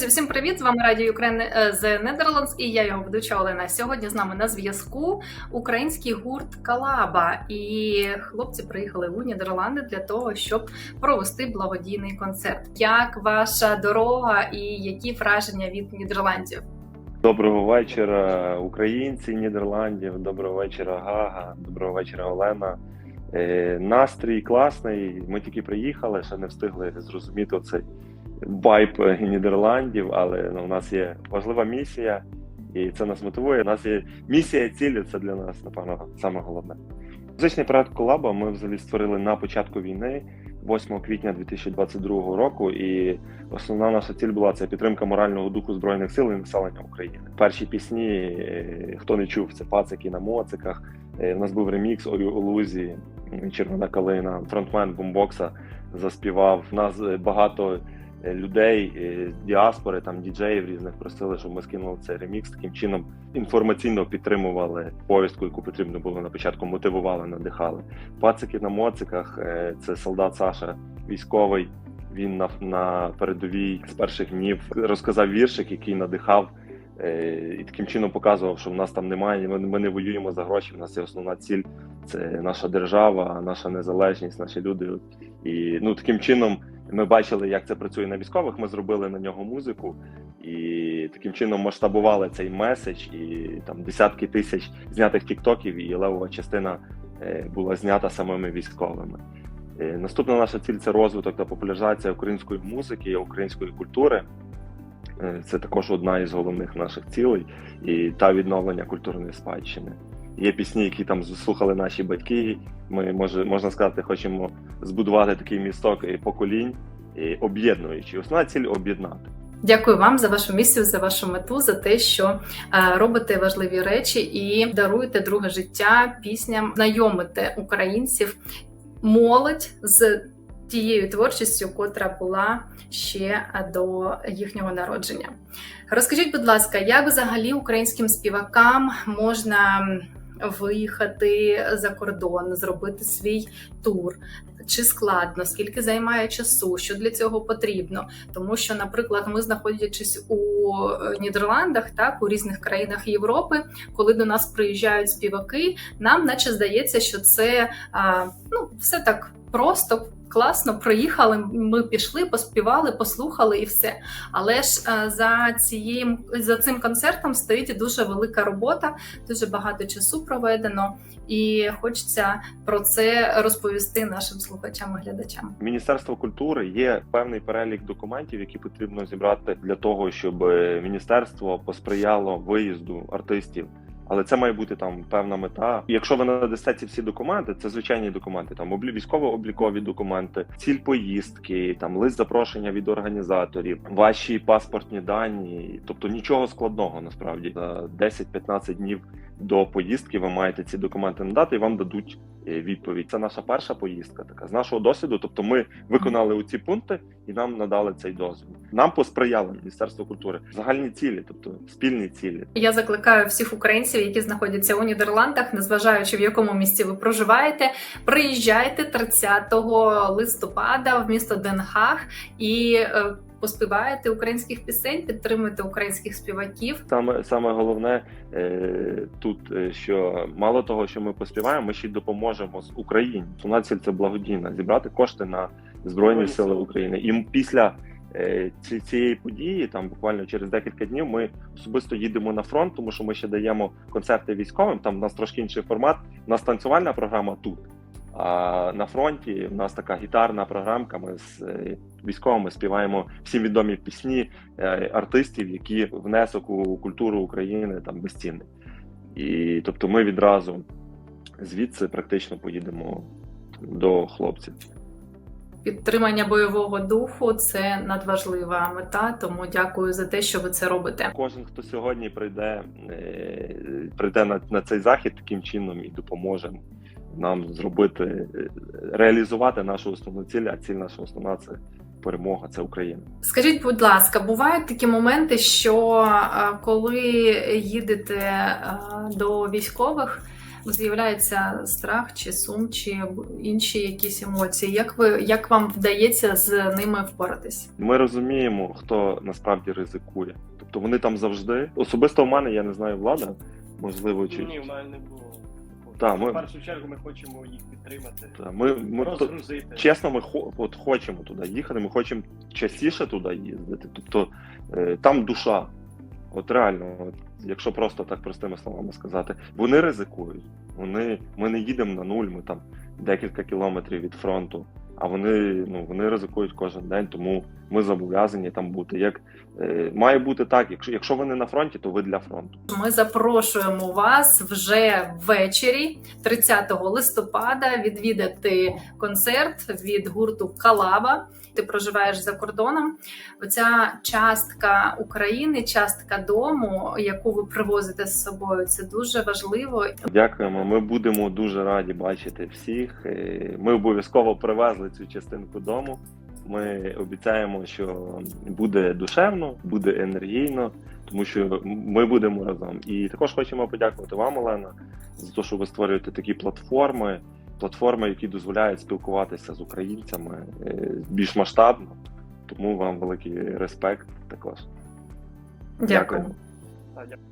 Друзі, всім привіт! З вами Радіо Ukraine з Netherlands і я його ведуча Олена. Сьогодні з нами на зв'язку український гурт Калаба. І хлопці приїхали у Нідерланди для того, щоб провести благодійний концерт. Як ваша дорога і які враження від Нідерландів? Доброго вечора, українці Нідерландів. Доброго вечора, Гага. Доброго вечора, Олена. Е, настрій класний. Ми тільки приїхали, ще не встигли зрозуміти цей вайб Нідерландів, але ну, у нас є важлива місія, і це нас мотивує. У нас є місія цілі. Це для нас, напевно, саме головне. Музичний проект Колаба ми взагалі створили на початку війни, 8 квітня 2022 року. І основна наша ціль була це підтримка морального духу збройних сил і населення України. Перші пісні, е, хто не чув, це пацики на моциках. Е, У нас був ремікс у Лузі, Червона калина, фронтмен бомбокса заспівав. У нас е, багато е, людей е, з діаспори, там діджеїв різних просили, щоб ми скинули цей ремікс. Таким чином інформаційно підтримували повістку, яку потрібно було на початку, мотивували, надихали. Пацики на моциках е, це солдат Саша, військовий. Він на, на передовій з перших днів розказав віршик, який надихав. е, І таким чином показував, що в нас там немає. Ми, ми не воюємо за гроші. В нас є основна ціль це наша держава, наша незалежність, наші люди. І ну таким чином ми бачили, як це працює на військових. Ми зробили на нього музику, і таким чином масштабували цей меседж. І там десятки тисяч знятих тіктоків, і левова частина е, була знята самими військовими. Е, Наступна наша ціль це розвиток та популяризація української музики, української культури. Е, Це також одна із головних наших цілей, і та відновлення культурної спадщини. Є пісні, які там слухали наші батьки. Ми може можна сказати, хочемо збудувати такий місток і поколінь, і об'єднуючи. Основна ціль об'єднати. Дякую вам за вашу місію, за вашу мету, за те, що е, робите важливі речі і даруєте друге життя пісням, знайомите українців, молодь з тією творчістю, котра була ще до їхнього народження. Розкажіть, будь ласка, як взагалі українським співакам можна виїхати за кордон, зробити свій тур? Чи складно, скільки займає часу, що для цього потрібно? Тому що, наприклад, ми знаходячись у е, Нідерландах, так у різних країнах Європи, коли до нас приїжджають співаки, нам наче здається, що це а, ну все так просто. Класно, проїхали. Ми пішли, поспівали, послухали і все. Але ж е, за цією за цим концертом стоїть дуже велика робота, дуже багато часу проведено, і хочеться про це розповісти нашим слухачам і глядачам. Міністерство культури є певний перелік документів, які потрібно зібрати для того, щоб е, міністерство посприяло виїзду артистів. Але це має бути там певна мета. Якщо ви надасте ці всі документи, це звичайні документи, там облі... військово-облікові документи, ціль поїздки, там лист запрошення від організаторів, ваші паспортні дані, тобто нічого складного насправді за 10-15 днів до поїздки ви маєте ці документи надати, і вам дадуть відповідь. Це наша перша поїздка. Така з нашого досвіду. Тобто, ми виконали у ці пункти і нам надали цей дозвіл. Нам посприяло Міністерство культури загальні цілі, тобто спільні цілі. Я закликаю всіх українців, які знаходяться у Нідерландах, незважаючи в якому місці ви проживаєте, приїжджайте 30 листопада в місто Денхаг і е, поспіваєте українських пісень, підтримуйте українських співаків. Саме саме головне е, тут, е, що мало того, що ми поспіваємо, ми ще й допоможемо з Україні. Основна ціль це благодійна зібрати кошти на збройні сили України. І після е, цієї події, там буквально через декілька днів, ми особисто їдемо на фронт, тому що ми ще даємо концерти військовим. Там в нас трошки інший формат. У нас танцювальна програма тут. А на фронті в нас така гітарна програмка. Ми з е, військовими співаємо всім відомі пісні е, артистів, які внесок у культуру України там безцінний. І тобто ми відразу звідси практично поїдемо до хлопців. Підтримання бойового духу це надважлива мета. Тому дякую за те, що ви це робите. Кожен, хто сьогодні прийде, е, прийде на, на цей захід таким чином і допоможе нам зробити, е, реалізувати нашу основну ціль, а ціль наша основна це перемога, це Україна. Скажіть, будь ласка, бувають такі моменти, що е, коли їдете до військових, з'являється страх чи сум, чи інші якісь емоції. Як ви як вам вдається з ними впоратись? Ми розуміємо, хто насправді ризикує. Тобто вони там завжди. Особисто в мене, я не знаю, влада, можливо, чи Ні, в мене не було. Та, ми- В першу чергу ми хочемо їх підтримати, Та, ми, ми то, чесно, ми хо, от хочемо туди їхати, ми хочемо частіше туди їздити. Тобто е, там душа. От реально, от, якщо просто так простими словами сказати, вони ризикують. Вони, ми не їдемо на нуль, ми там декілька кілометрів від фронту, а вони, ну, вони ризикують кожен день, тому ми зобов'язані там бути. Як е, має бути так, якщо, якщо ви не на фронті, то ви для фронту. Ми запрошуємо вас вже ввечері, 30 листопада, відвідати концерт від гурту Калаба. Ти проживаєш за кордоном. Оця частка України, частка дому, яку ви привозите з собою, це дуже важливо. Дякуємо. Ми будемо дуже раді бачити всіх. Е, Ми обов'язково привезли цю частинку дому. Ми обіцяємо, що буде душевно, буде енергійно, тому що ми будемо разом. І також хочемо подякувати вам, Олена, за те, що ви створюєте такі платформи, платформи, які дозволяють спілкуватися з українцями е, більш масштабно. Тому вам великий респект також. Дякую. Дякую.